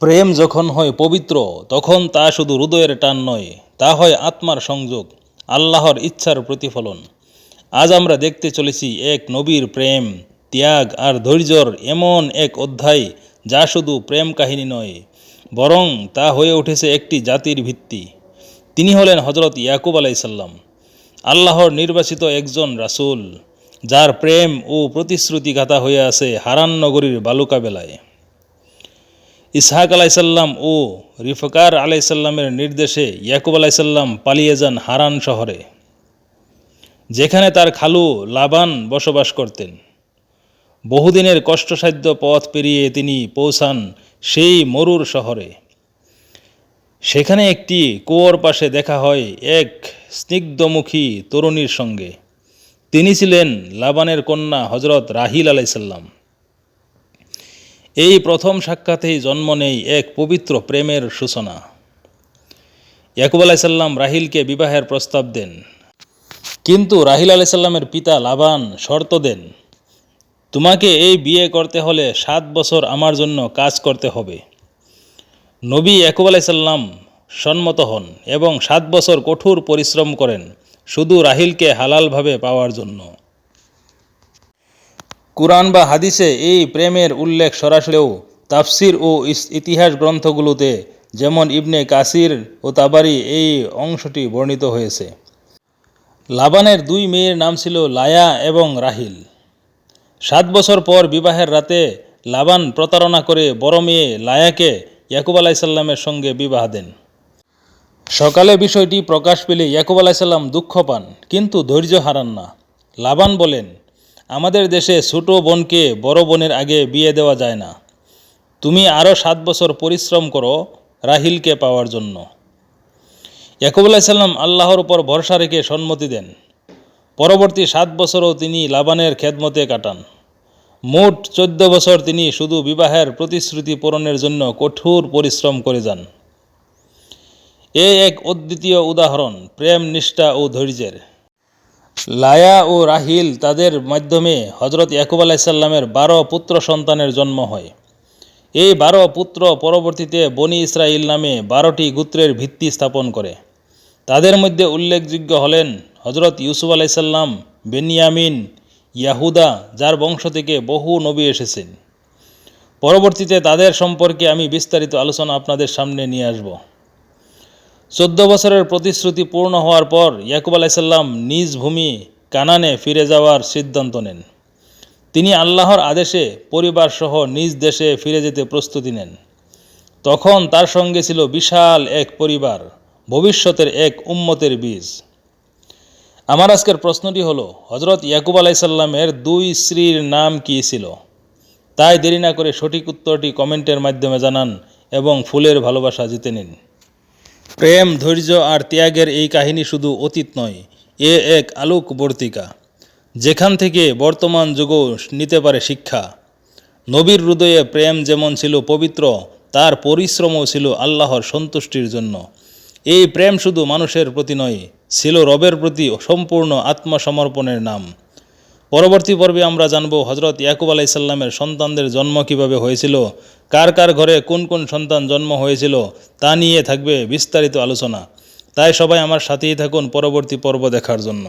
প্রেম যখন হয় পবিত্র, তখন তা শুধু হৃদয়ের টান নয়, তা হয় আত্মার সংযোগ, আল্লাহর ইচ্ছার প্রতিফলন। আজ আমরা দেখতে চলেছি এক নবীর প্রেম, ত্যাগ আর ধৈর্যর এমন এক অধ্যায়, যা শুধু প্রেম কাহিনী নয়, বরং তা হয়ে উঠেছে একটি জাতির ভিত্তি। তিনি হলেন হজরত ইয়াকুব আলাইসাল্লাম আল্লাহর নির্বাচিত একজন রাসূল, যার প্রেম ও প্রতিশ্রুতিগাথা হয়ে আছে হারান নগরীর বালুকা বেলায় ইসহাক আলাইসাল্লাম ও রিফকার আলাইসাল্লামের নির্দেশে ইয়াকুব আলাইসাল্লাম পালিয়ে যান হারান শহরে, যেখানে তার খালু লাবান বসবাস করতেন। বহুদিনের কষ্টসাধ্য পথ পেরিয়ে তিনি পৌঁছান সেই মরুর শহরে। সেখানে একটি কুয়োর পাশে দেখা হয় এক স্নিগ্ধমুখী তরুণীর সঙ্গে। তিনি ছিলেন লাবানের কন্যা হজরত রাহিল আলাইসাল্লাম এই প্রথম সাক্ষাতেই জন্ম নেই এক পবিত্র প্রেমের সূচনা। ইয়াকুব আলাইসাল্লাম রাহিলকে বিবাহের প্রস্তাব দেন। কিন্তু রাহিল আলাইসাল্লামের পিতা লাবান শর্ত দেন, তোমাকে এই বিয়ে করতে হলে সাত বছর আমার জন্য কাজ করতে হবে। নবী ইয়াকুব আলাইসাল্লাম সম্মত হন এবং সাত বছর কঠোর পরিশ্রম করেন শুধু রাহিলকে হালালভাবে পাওয়ার জন্য। কুরআন বা হাদিসে এই প্রেমের উল্লেখ সরাসরিও তাফসির ও ইতিহাস গ্রন্থগুলোতে, যেমন ইবনে কাসির ও তাবারি এই অংশটি বর্ণিত হয়েছে। লাবানের দুই মেয়ের নাম ছিল লায়া এবং রাহিল। সাত বছর পর বিবাহের রাতে লাবান প্রতারণা করে বড় মেয়ে লায়াকে ইয়াকুব আলাইসাল্লামের সঙ্গে বিবাহ দেন। সকালে বিষয়টি প্রকাশ পেলে ইয়াকুব আলাইসাল্লাম দুঃখ পান, কিন্তু ধৈর্য হারান না। লাবান বলেন আমাদের দেশে ছোটো বোনকে বড় বোনের আগে বিয়ে দেওয়া যায় না। তুমি আরও সাত বছর পরিশ্রম করো রাহিলকে পাওয়ার জন্য। ইয়াকুব আলাইসাল্লাম আল্লাহর উপর ভরসা রেখে সম্মতি দেন। পরবর্তী সাত বছরও তিনি লাবানের খেদমতে কাটান। মোট চোদ্দ বছর তিনি শুধু বিবাহের প্রতিশ্রুতি পূরণের জন্য কঠোর পরিশ্রম করে যান। এ এক অদ্বিতীয় উদাহরণ, প্রেম, নিষ্ঠা ও ধৈর্যের। লায়া ও রাহিল তাদের মাধ্যমে হজরত ইয়াকুব আলাইসাল্লামের বারো পুত্র সন্তানের জন্ম হয়। এই বারো পুত্র পরবর্তীতে বনি ইসরাইল নামে বারোটি গোত্রের ভিত্তি স্থাপন করে। তাদের মধ্যে উল্লেখযোগ্য হলেন হজরত ইউসুফ আলাইসাল্লাম বেনিয়ামিন, ইয়াহুদা, যার বংশ থেকে বহু নবী এসেছেন। পরবর্তীতে তাদের সম্পর্কে আমি বিস্তারিত আলোচনা আপনাদের সামনে নিয়ে আসব। চোদ্দ বছরের প্রতিশ্রুতি পূর্ণ হওয়ার পর ইয়াকুব আলাইসাল্লাম নিজ ভূমি কানানে ফিরে যাওয়ার সিদ্ধান্ত নেন। তিনি আল্লাহর আদেশে পরিবারসহ নিজ দেশে ফিরে যেতে প্রস্তুতি নেন। তখন তার সঙ্গে ছিল বিশাল এক পরিবার, ভবিষ্যতের এক উম্মতের বীজ। আমার আজকের প্রশ্নটি হলো হজরত ইয়াকুব আলাইসাল্লামের দুই স্ত্রীর নাম কী ছিল? তাই দেরি না করে সঠিক উত্তরটি কমেন্টের মাধ্যমে জানান এবং ফুলের ভালোবাসা জিতে নিন। প্রেম, ধৈর্য আর ত্যাগের এই কাহিনী শুধু অতীত নয়, এ এক আলোকবর্তিকা, যেখান থেকে বর্তমান যুগও নিতে পারে শিক্ষা। নবীর হৃদয়ে প্রেম যেমন ছিল পবিত্র, তার পরিশ্রমও ছিল আল্লাহর সন্তুষ্টির জন্য। এই প্রেম শুধু মানুষের প্রতি নয়, ছিল রবের প্রতি সম্পূর্ণ আত্মসমর্পণের নাম। পরবর্তী পর্বে আমরা জানব হজরত ইয়াকুব আলাইসাল্লামের সন্তানদের জন্ম কীভাবে হয়েছিল, কার কার ঘরে কোন কোন সন্তান জন্ম হয়েছিল, তা নিয়ে থাকবে বিস্তারিত আলোচনা। তাই সবাই আমার সাথেই থাকুন পরবর্তী পর্ব দেখার জন্য।